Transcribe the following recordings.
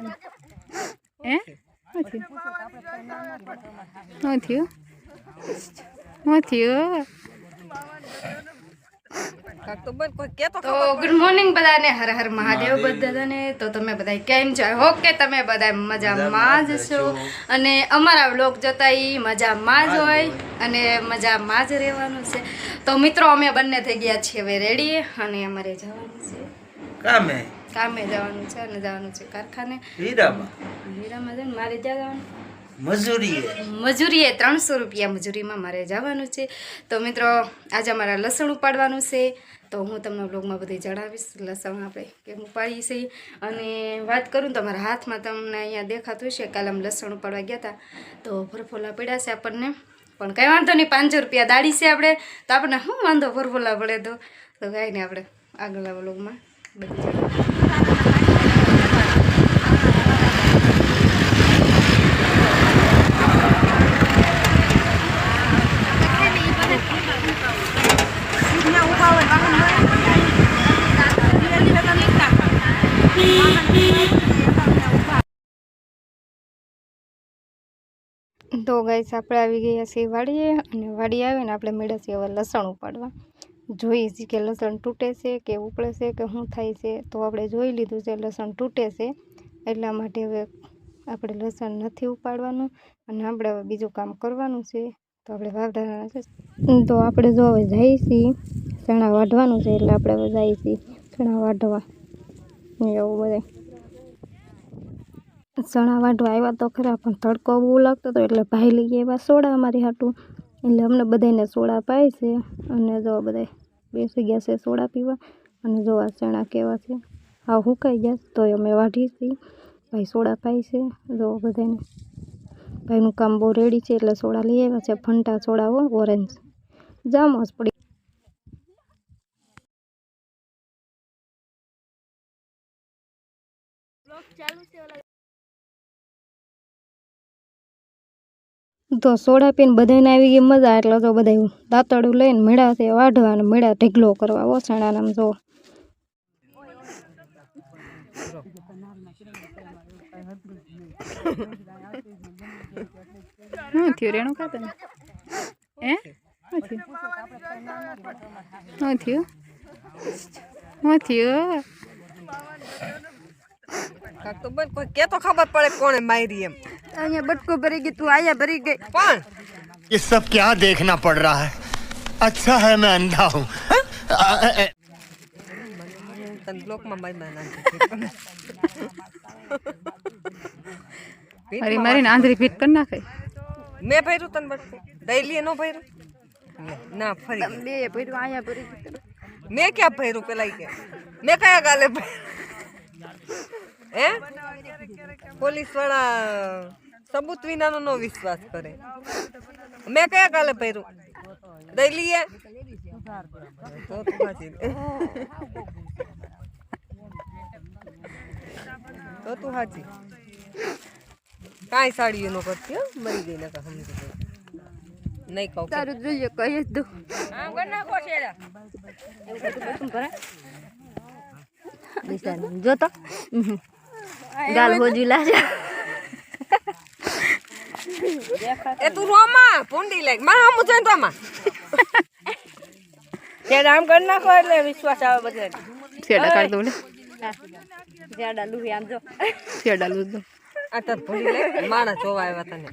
ખાતા હે. શું થયું શું થયું થયું તો ગુડ મોર્નિંગ બધાને. હર હર મહાદેવ બધાને. તો તમે બધા કેમ છો? હોપ કે તમે બધા મજામાં જ છો. અને અમારા વ્લોગ જોતા એ મજામાં જ હોય અને મજામાં જ રહેવાનું છે. તો મિત્રો અમે બંને થઈ ગયા છીએ હવે રેડી અને અમારે જવાનું છે. કામે? કામે જવાનું છે અને જવાનું છે કારખાને. હીરામાં? હીરામાં જવાનું મારે ત્યાં જવાનું. મજૂરીએ? મજૂરીએ ત્રણસો રૂપિયા મજૂરીમાં મારે જવાનું છે. તો મિત્રો આજે અમારા લસણ ઉપાડવાનું છે. તો હું તમને બ્લોગમાં બધી જણાવીશ. લસણ આપણે કેમ ઉપાડીએ છીએ. અને વાત કરું તો મારા હાથમાં તમને અહીંયા દેખાતું છે કાલે અમે લસણ ઉપાડવા ગયા હતા. તો ફરફોલા પડ્યા છે આપણને. પણ કંઈ વાંધો નહીં પાંચસો રૂપિયા દાડી છે આપણે. તો આપણને શું વાંધો ફરફોલા પડે તો? તો કાંઈ નહીં આપણે આગળના બ્લોગમાં. તો ગાઈસ, આપણે આવી ગયા છીએ વાડીએ અને વાડી આવીને આપણે મેળા હવે લસણ ઉપાડવા. જોઈએ છીએ કે લસણ તૂટે છે કે ઉપડે છે કે શું થાય છે, તો આપણે જોઈ લીધું છે લસણ તૂટે છે. એટલા માટે હવે આપણે લસણ નથી ઉપાડવાનું અને આપણે હવે બીજું કામ કરવાનું છે. તો આપણે વાવડાના છે. તો આપણે જો હવે જઈએ છીએ ચણા વાઢવાનું છે એટલે આપણે હવે જઈએ છીએ ચણા વાઢવા. એવું બધા. ચણા વાઢવા આવ્યા તો ખરા પણ તડકો બહુ લાગતો હતો એટલે ભાઈ લઈ આવ્યા સોડા અમારી હાટું. એટલે અમને બધાને સોડા પાય છે અને જો બધા બેસી ગયા છે સોડા પીવા અને જો આ ચણા કેવા છે હા હુકાઈ ગયા તો અમે વાઢી છીએ ભાઈ સોડા પાય છે, જો બધાને ભાઈનું કામ બહુ રેડી છે એટલે સોડા લઈ આવ્યા છે, ફંટા સોડા હો, ઓરેન્જ. જામોસ પડી. તો સોડા પીને બધાને આવી ગઈ મજા એટલે તો બધા દાંતડું લઈને મેળાથી વાઢવાને મેળા ઢીગલો કરવા ઓસણાના જો. શું થયું? રેણું ખાતા હે? થયું? થયું? શું થયું? કાક તો બન કોઈ કેતો ખબર પડે કોણે મારી એમ. અહીંયા બટકું ભરી ગઈ તું આયા ભરી ગઈ પણ ये सब क्या देखना पड़ रहा है अच्छा है मैं अंधा हूँ તન બ્લોકમાં મારી માં મારી મારીને આંધળી ફીટ કરી નાખે મેં ભર્યું તન બટકું ડેલી નો ભર્યું લે, ના ફરી ગયું. બે ભર્યું આયા ભરી મેં ક્યાં ભર્યું પેલા ઈ કે મેં કયા ગાલે ભર્યું? હે પોલીસ વાળા સબૂત વિનાનો નો વિશ્વાસ કરે. મેં કયા કાલે પહેર્યું? દઈ તો તું. તો હાચી કાંઈ સાડીઓ નો કરતી હો મરી ગઈ નકર સમજી ગઈ નહીં કહું તારું જોઈએ કહી જ દઉં. જો તો. ગાલ હોજી લાજા. એ તું રોમાં ભૂંડી લાગમાં હમું જોઈને તો આમાં. ત્યારે આમ કરી નાખો એટલે વિશ્વાસ આવે બધે છેડા કાઢ દઉં લે જ્યાં લુહી આમ જો. છેડા લૂ દઉં. આ તો ભૂલી લે માણસ જોવા આવ્યા તને.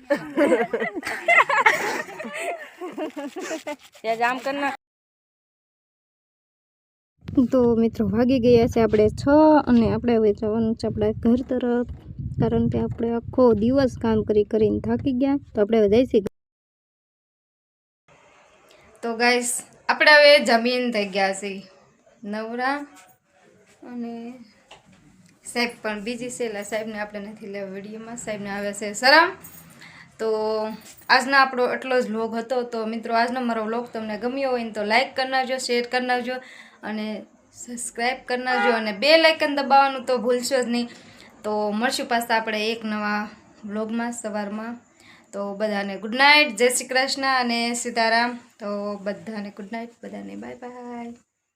ત્યાં આમ કરી નાખ. તો મિત્રો ભાગી ગયા છે આપણે છ અને આપણે હવે જવાનું છે આપણા ઘર તરફ. કારણ કે આપણે આખો દિવસ કામ કરી કરીને થાકી ગયા, તો આપણે વધારે શીખ તો ગાઈસ આપણે હવે જમીન થઈ ગયા છે નવરા અને સાહેબ પણ બીજી છે, એટલે સાહેબને આપણે નથી લેવા વિડીયોમાં. સાહેબને આવે છે શરમ. તો આજનો આપણો એટલો જ વ્લોગ હતો. તો મિત્રો, આજનો મારો વ્લોગ તમને ગમ્યો હોય તો લાઈક કરી નાખજો શેર કરી નાખજો અને સબસ્ક્રાઈબ કરી નાખજો અને બે લાઇકન દબાવવાનું તો ભૂલશો જ નહીં. તો મળશું પાછા આપણે એક નવા વ્લોગમાં સવારમાં. તો બધાને ગુડ નાઇટ જય શ્રી કૃષ્ણ અને સીતારામ. તો બધાને ગુડ નાઇટ બધાને બાય બાય